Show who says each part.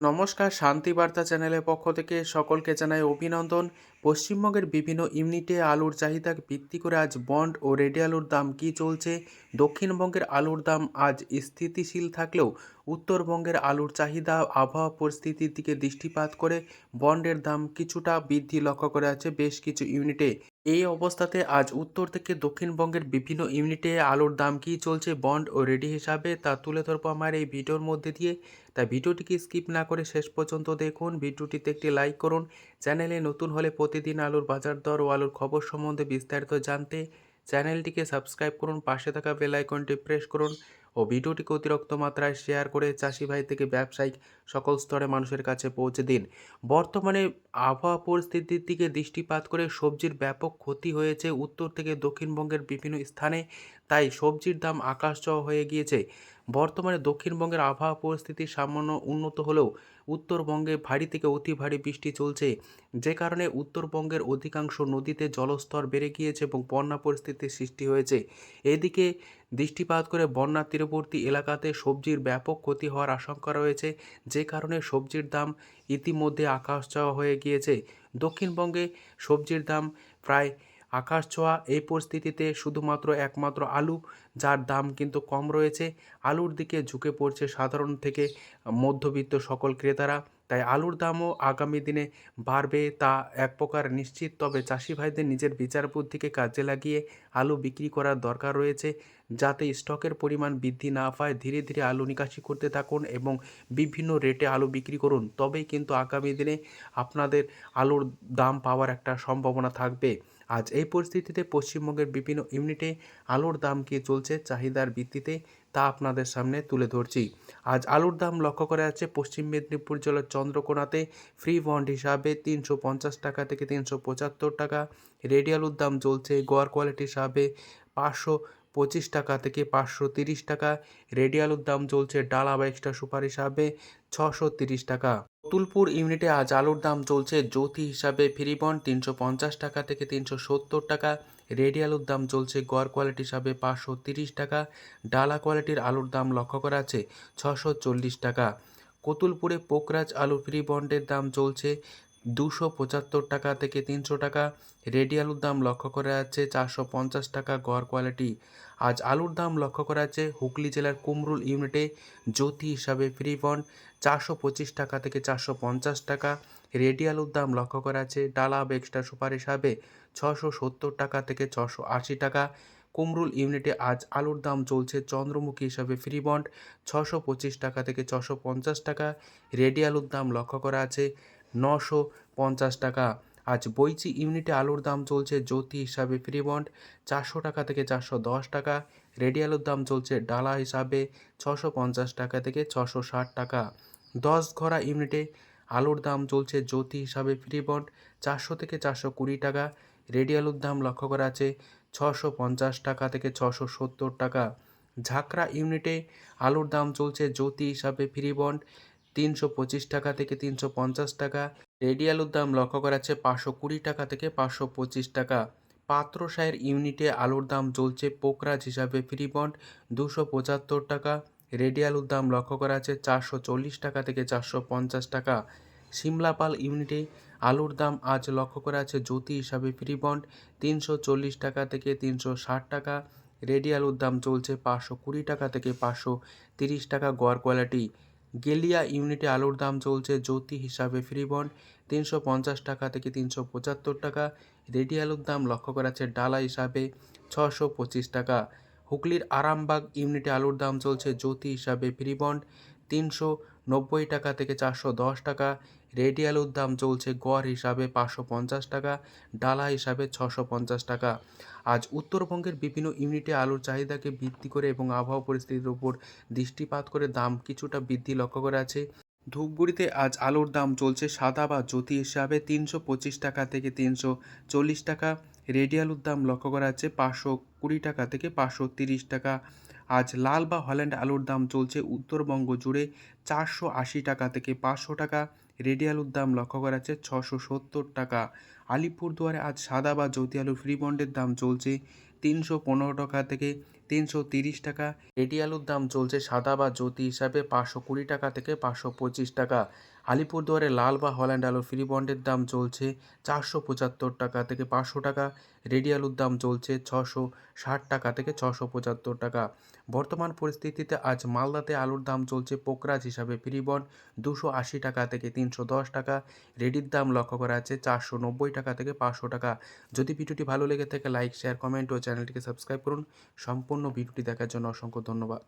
Speaker 1: নমস্কার, শান্তি বার্তা চ্যানেলের পক্ষ থেকে সকলকে জানাই অভিনন্দন। পশ্চিমবঙ্গের বিভিন্ন ইউনিটে আলুর চাহিদা ভিত্তি করে আজ বন্ড ও রেডি আলুর দাম কী চলছে? দক্ষিণবঙ্গের আলুর দাম আজ স্থিতিশীল থাকলেও উত্তরবঙ্গের আলুর চাহিদা, আবহাওয়া পরিস্থিতির দিকে দৃষ্টিপাত করে বন্ডের দাম কিছুটা বৃদ্ধি লক্ষ্য করে আছে বেশ কিছু ইউনিটে। এই অবস্থাতে আজ উত্তর থেকে দক্ষিণবঙ্গের বিভিন্ন ইউনিটে আলুর দাম কী চলছে বন্ড ও রেডি হিসাবে তা তুলে ধরবো আমার এই ভিডিওর মধ্যে দিয়ে। তাই ভিডিওটিকে স্কিপ না করে শেষ পর্যন্ত দেখুন। ভিডিওটিতে একটি লাইক করুন। চ্যানেলে নতুন হলে প্রতিদিন আলুর বাজার দর ও আলুর খবর সম্বন্ধে বিস্তারিত জানতে চ্যানেলটিকে সাবস্ক্রাইব করুন, পাশে থাকা বেল আইকনটি প্রেস করুন ও ভিডিওটিকে অতিরিক্ত মাত্রায় শেয়ার করে চাষি ভাই থেকে ব্যবসায়িক সকল স্তরে মানুষের কাছে পৌঁছে দিন। বর্তমানে আবহাওয়া পরিস্থিতির দিকে দৃষ্টিপাত করে সবজির ব্যাপক ক্ষতি হয়েছে উত্তর থেকে দক্ষিণবঙ্গের বিভিন্ন স্থানে, তাই সবজির দাম আকাশ ছোঁয়া হয়ে গিয়েছে। বর্তমানে দক্ষিণবঙ্গের আবহাওয়া পরিস্থিতি সামান্য উন্নত হলেও উত্তরবঙ্গে ভারী থেকে অতি ভারী বৃষ্টি চলছে। যে কারণে উত্তরবঙ্গের অধিকাংশ নদীতে জলস্তর বেড়ে গিয়েছে এবং বন্যা পরিস্থিতির সৃষ্টি হয়েছে। এদিকে দৃষ্টিপাত করে বন্যা তীরবর্তী এলাকাতে সবজির ব্যাপক ক্ষতি হওয়ার আশঙ্কা রয়েছে। যে কারণে সবজির দাম ইতিমধ্যে আকাশ ছোঁয়া হয়ে গিয়েছে। দক্ষিণবঙ্গে সবজির দাম প্রায় আকাশ ছোঁয়া এই পরিস্থিতিতে শুধুমাত্র একমাত্র আলু, যার দাম কিন্তু কম রয়েছে। আলুর দিকে ঝুঁকে পড়ছে সাধারণ থেকে মধ্যবিত্ত সকল ক্রেতারা। তাই আলুর দামও আগামী দিনে বাড়বে তা এক প্রকার নিশ্চিত। তবে চাষি ভাইদের নিজের বিচার বুদ্ধিকে কাজে লাগিয়ে আলু বিক্রি করার দরকার রয়েছে, যাতে স্টকের পরিমাণ বৃদ্ধি না পায়। ধীরে ধীরে আলু নিকাশি করতে থাকুন এবং বিভিন্ন রেটে আলু বিক্রি করুন। তবেই কিন্তু আগামী দিনে আপনাদের আলুর দাম পাওয়ার একটা সম্ভাবনা থাকবে। আজ এই পরিস্থিতিতে পশ্চিমবঙ্গের বিভিন্ন ইউনিটে আলুর দাম কী চলছে চাহিদার ভিত্তিতে তা আপনাদের সামনে তুলে ধরছি। আজ আলুর দাম লক্ষ্য করা যাচ্ছে পশ্চিম মেদিনীপুর জেলার চন্দ্রকোনাতে ফ্রি বন্ড হিসাবে তিনশো পঞ্চাশ টাকা থেকে তিনশো পঁচাত্তর টাকা। রেডি আলুর দাম চলছে, গোয়ার কোয়ালিটি হিসাবে পাঁচশো পঁচিশ টাকা থেকে পাঁচশো তিরিশ টাকা। রেডি আলুর দাম চলছে ডালা বা এক্সট্রা সুপার হিসাবে ছশো তিরিশ টাকা। তুলপুর ইউনিটে আজ আলুর দাম চলছে জ্যোতি হিসাবে ফ্রিবন তিনশো পঞ্চাশ টাকা থেকে তিনশো সত্তর টাকা। রেডি আলুর দাম চলছে গড় কোয়ালিটি হিসাবে পাঁচশো তিরিশ টাকা। ডালা কোয়ালিটির আলুর দাম লক্ষ্য করা আছে ছশো চল্লিশ টাকা। কতুলপুরে পোকরাজ আলু ফ্রি বন্ডের দাম চলছে দুশো পঁচাত্তর টাকা থেকে তিনশো টাকা। রেডি আলুর দাম লক্ষ্য করা যাচ্ছে চারশো পঞ্চাশ টাকা গড় কোয়ালিটি। আজ আলুর দাম লক্ষ্য করা যাচ্ছে হুগলি জেলার কুমরুল ইউনিটে জ্যোতি হিসাবে ফ্রি বন্ড, চারশো পঁচিশ টাকা থেকে চারশো পঞ্চাশ টাকা। রেডি আলুর দাম লক্ষ্য করা আছে ডালা বা এক্সট্রা সুপার হিসাবে ছশো সত্তর টাকা থেকে ছশো আশি টাকা। কুমরুল ইউনিটে আজ আলুর দাম চলছে চন্দ্রমুখী হিসাবে ফ্রি বন্ড, ছশো পঁচিশ টাকা থেকে ছশো পঞ্চাশ টাকা। রেডি আলুর দাম লক্ষ্য করা আছে নশো পঞ্চাশ টাকা। আজ বইচি ইউনিটে আলুর দাম চলছে জ্যোতি হিসাবে ফ্রি বন্ড চারশো টাকা থেকে চারশো দশ টাকা, রেডি আলুর দাম চলছে ডালা হিসাবে ছশো পঞ্চাশ টাকা থেকে ছশো ষাট টাকা। দশ ঘরা ইউনিটে আলুর দাম চলছে জ্যোতি হিসাবে ফ্রি বন্ড চারশো থেকে চারশো কুড়ি টাকা, রেডি আলুর দাম লক্ষ্য করা আছে ছশো পঞ্চাশ টাকা থেকে ছশো সত্তর টাকা। ঝাঁকড়া ইউনিটে আলুর দাম চলছে জ্যোতি হিসাবে ফ্রি বন্ড তিনশো পঁচিশ টাকা থেকে তিনশো পঞ্চাশ টাকা। রেডি আলুর দাম লক্ষ্য করা যাচ্ছে পাঁচশো কুড়ি টাকা থেকে পাঁচশো পঁচিশ টাকা। পাত্রসায়ের ইউনিটে আলুর দাম চলছে পোকরাজ হিসাবে ফ্রি বন্ড দুশো পঁচাত্তর টাকা। রেডি আলুর দাম লক্ষ্য করা আছে চারশো চল্লিশ টাকা থেকে চারশো পঞ্চাশ টাকা। সিমলাপাল ইউনিটে আলুর দাম আজ লক্ষ্য করা আছে জ্যোতি হিসাবে ফ্রি বন্ড তিনশো চল্লিশ টাকা থেকে তিনশো ষাট টাকা। রেডি আলুর দাম চলছে পাঁচশো কুড়ি টাকা থেকে পাঁচশো তিরিশ টাকা গড় কোয়ালিটি। গেলিয়া ইউনিটে আলুর দাম চলছে জ্যোতি হিসাবে ফ্রি বন্ড তিনশো পঞ্চাশ টাকা থেকে তিনশো পঁচাত্তর টাকা। রেডি আলুর দাম লক্ষ্য করা আছে ডালা হিসাবে ছশো পঁচিশ টাকা। হুগলির আরামবাগ ইউনিটে আলুর দাম চলছে জ্যোতি হিসাবে ফ্রি বন্ড তিনশো নব্বই টাকা থেকে চারশো দশ টাকা রেডি আলুর দাম চলছে গড় হিসাবে পাঁচশো পঞ্চাশ টাকা, ডালা হিসাবে ছশো পঞ্চাশ টাকা। আজ উত্তরবঙ্গের বিভিন্ন ইউনিটে আলুর চাহিদাকে ভিত্তি করে এবং আবহাওয়া পরিস্থিতির উপর দৃষ্টিপাত করে দাম কিছুটা বৃদ্ধি লক্ষ্য করা আছে। ধূপগুড়িতে আজ আলুর দাম চলছে সাদা বা জ্যোতি হিসাবে তিনশো পঁচিশ টাকা থেকে তিনশো চল্লিশ টাকা রেডিয়ালুর দাম লক্ষ্য করা যাচ্ছে পাঁচশো কুড়ি টাকা থেকে পাঁচশো তিরিশ টাকা। আজ লাল বা হল্যান্ড আলুর দাম চলছে উত্তরবঙ্গ জুড়ে চারশো আশি টাকা থেকে পাঁচশো টাকা। রেডি আলুর দাম লক্ষ্য করা যাচ্ছে ছশো সত্তর টাকা। আলিপুরদুয়ারে আজ সাদা বা জ্যোতি আলু ফ্রি বন্ডের দাম চলছে তিনশো পনেরো টাকা থেকে তিনশো তিরিশ টাকা। রেডি আলুর দাম চলছে সাদা বা জ্যোতি হিসাবে পাঁচশো কুড়ি টাকা থেকে পাঁচশো পঁচিশ টাকা। আলিপুরদুয়ারে লাল বা হল্যান্ড আলুর ফ্রি বন্ডের দাম চলছে চারশো পঁচাত্তর টাকা থেকে পাঁচশো টাকা, রেডি আলুর দাম চলছে ছশো ষাট টাকা থেকে ছশো পঁচাত্তর টাকা। বর্তমান পরিস্থিতিতে আজ মালদাতে আলুর দাম চলছে পোকরাজ হিসাবে ফ্রি বন্ড দুশো আশি টাকা থেকে তিনশো দশ টাকা, রেডির দাম লক্ষ্য করা আছে চারশো নব্বই টাকা থেকে পাঁচশো টাকা। যদি ভিডিওটি ভালো লেগে থাকে, লাইক, শেয়ার, কমেন্ট ও চ্যানেলটিকে সাবস্ক্রাইব করুন। সম্পূর্ণ ভিডিওটি দেখার জন্য অসংখ্য ধন্যবাদ।